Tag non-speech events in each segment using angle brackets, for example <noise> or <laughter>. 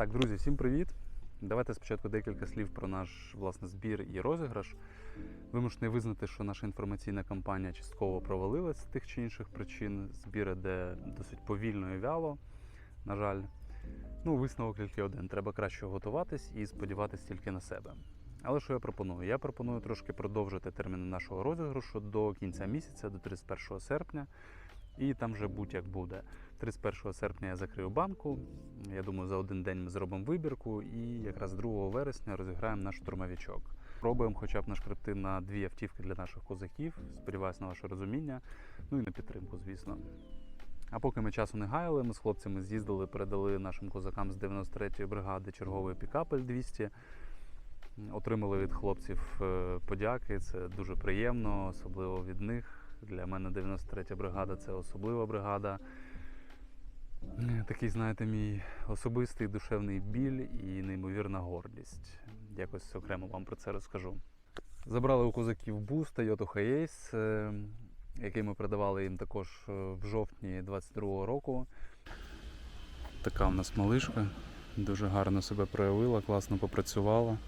Так, друзі, всім привіт! Давайте спочатку декілька слів про наш власне збір і розіграш. Вимушений визнати, що наша інформаційна кампанія частково провалилась з тих чи інших причин. Збір іде досить повільно і вяло. На жаль, ну висновок тільки один: треба краще готуватись і сподіватись тільки на себе. Але що я пропоную? Я пропоную трошки продовжити терміни нашого розіграшу до кінця місяця, до 31 серпня. І там вже будь-як буде. 31 серпня я закрию банку. Я думаю, за один день ми зробимо вибірку, і якраз 2 вересня розіграємо наш штурмовичок. Пробуємо хоча б нашкребти на дві автівки для наших козаків. Сподіваюсь на ваше розуміння. Ну і на підтримку, звісно. А поки ми часу не гаяли, ми з хлопцями з'їздили, передали нашим козакам з 93-ї бригади черговий пікап Л-200. Отримали від хлопців е, подяки. Це дуже приємно, особливо від них. Для мене 93 бригада це особлива бригада. Такий, знаєте, мій особистий душевний біль і неймовірна гордість. Якось окремо вам про це розкажу. Забрали у козаків бус Toyota Hiace, е, який ми передавали їм також е, в жовтні 22-го року. Така в нас малишка. Дуже гарно себе проявила, класно попрацювала,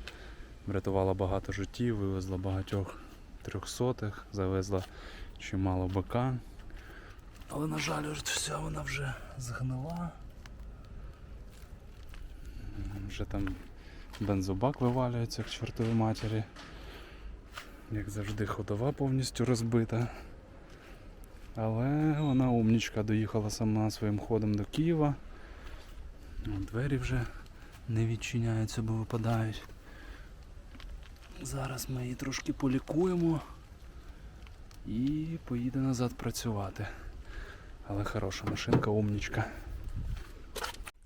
врятувала багато життів, вивезла багатьох трьохсотих, завезла чимало бика. Але, на жаль, вся вона вже згнила. Вже там бензобак вивалюється к чортовій матері. Як завжди, ходова повністю розбита. Але вона умнічка доїхала сама своїм ходом до Києва. Двері вже не відчиняються, бо випадають. Зараз ми її трошки полікуємо і поїде назад працювати. Але хороша машинка, умнічка.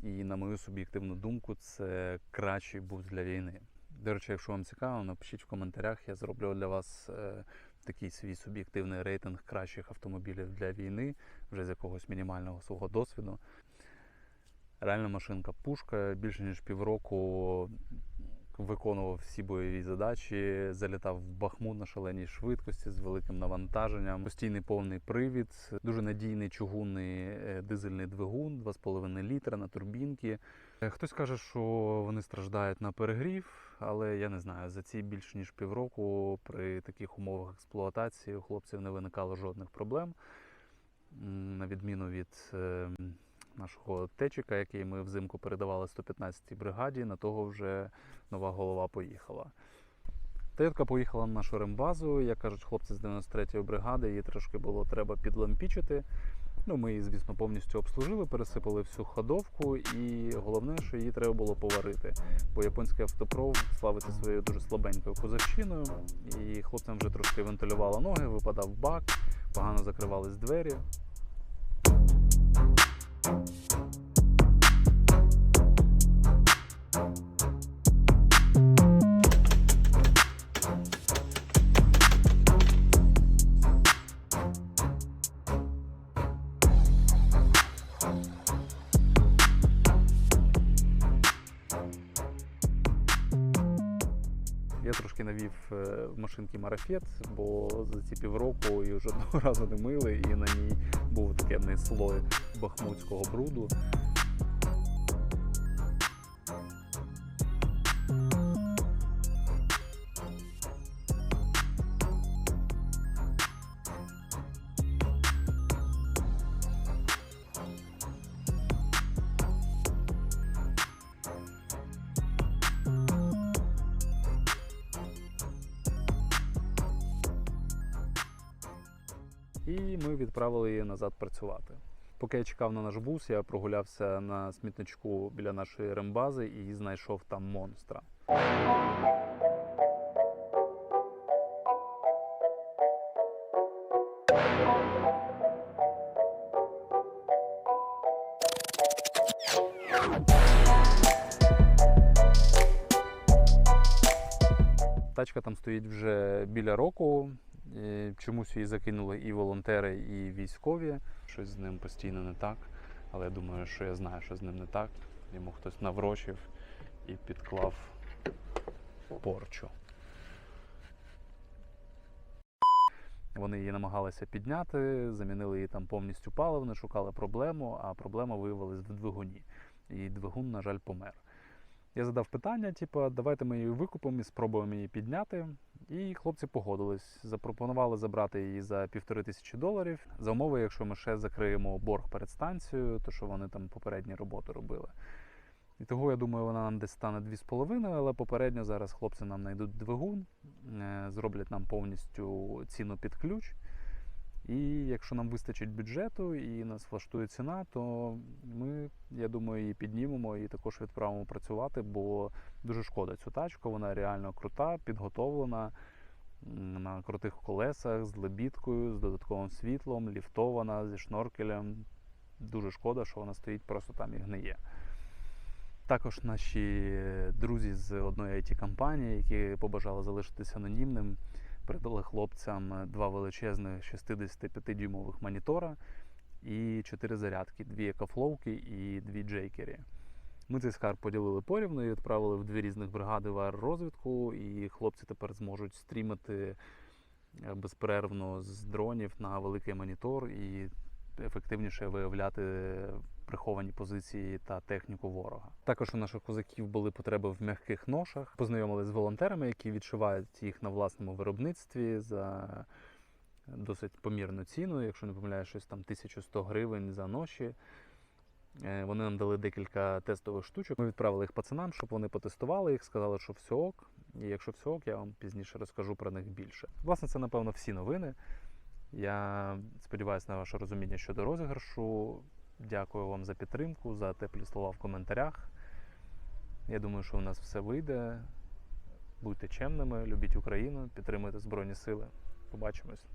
І на мою суб'єктивну думку, це кращий бус для війни. До речі, якщо вам цікаво, напишіть в коментарях, я зроблю для вас е, такий свій суб'єктивний рейтинг кращих автомобілів для війни, вже з якогось мінімального свого досвіду. Реальна машинка пушка більше ніж півроку виконував всі бойові задачі, залітав в Бахмут на шаленій швидкості з великим навантаженням, постійний повний привід, дуже надійний чугунний е, дизельний двигун, 2,5 літра на турбінки. Е, Хтось каже, що вони страждають на перегрів, але я не знаю, за ці більше ніж півроку при таких умовах експлуатації у хлопців не виникало жодних проблем. На відміну від е, нашого течика, який ми взимку передавали 115-й бригаді, на того вже нова голова поїхала. Тетка поїхала на нашу рембазу, як кажуть хлопці з 93-ї бригади, її трошки було треба підлампічити. Ну, ми її, звісно, повністю обслужили, пересипали всю ходовку, і головне, що її треба було поварити. Бо японський автопром славиться своєю дуже слабенькою козачиною, і хлопцям вже трошки вентилювало ноги, випадав бак, погано закривались двері. Я трошки навів е, машинки марафет, бо за ці півроку її вже <laughs> одного разу не мили, і на ній був таке не слой бахмутського бруду. І ми відправили її назад працювати. Поки я чекав на наш бус, я прогулявся на смітничку біля нашої рембази і знайшов там монстра. Тачка там стоїть вже біля року. Е, Чомусь її закинули і волонтери, і військові. Щось з ним постійно не так. Але я думаю, що я знаю, що з ним не так. Йому хтось наврочив і підклав порчу. Вони її намагалися підняти, замінили її там повністю паливно, шукали проблему, а проблема виявилась в двигуні. І двигун, на жаль, помер. Я задав питання, типу, давайте ми її викупимо і спробуємо її підняти. І хлопці погодились. Запропонували забрати її за півтори тисячі доларів. За умови, якщо ми ще закриємо борг перед станцією, то що вони там попередні роботи робили. І того, я думаю, вона нам десь стане 2,5, але попередньо зараз хлопці нам знайдуть двигун, е, зроблять нам повністю ціну під ключ. І якщо нам вистачить бюджету і нас влаштує ціна, то ми, я думаю, її піднімемо і також відправимо працювати, бо дуже шкода цю тачку. Вона реально крута, підготовлена на крутих колесах, з лебідкою, з додатковим світлом, ліфтована зі шноркелем. Дуже шкода, що вона стоїть просто там і гниє. Також наші друзі з одної it компанії, які побажали залишитися анонімним, передали хлопцям два величезних 65-дюймових монітора і чотири зарядки: дві екофлоуки і дві джейкері. Ми цей скарб поділили порівну і відправили в дві різних бригади в аеророзвідку, і хлопці тепер зможуть стрімити е, безперервно з дронів на великий монітор і ефективніше виявляти приховані позиції та техніку ворога. Також у наших козаків були потреби в м'яких ношах. Познайомилися з волонтерами, які відшивають їх на власному виробництві за досить помірну ціну, якщо не помиляюсь, щось там 1100 гривень за ноші. Е, Вони нам дали декілька тестових штучок. Ми відправили їх пацанам, щоб вони потестували їх, сказали, що все ок. І якщо все ок, я вам пізніше розкажу про них більше. Власне, це напевно всі новини. Я сподіваюся на ваше розуміння щодо розіграшу. Дякую вам за підтримку, за теплі слова в коментарях. Я думаю, що у нас все вийде. Будьте чемними, любіть Україну, підтримуйте Збройні Сили. Побачимось.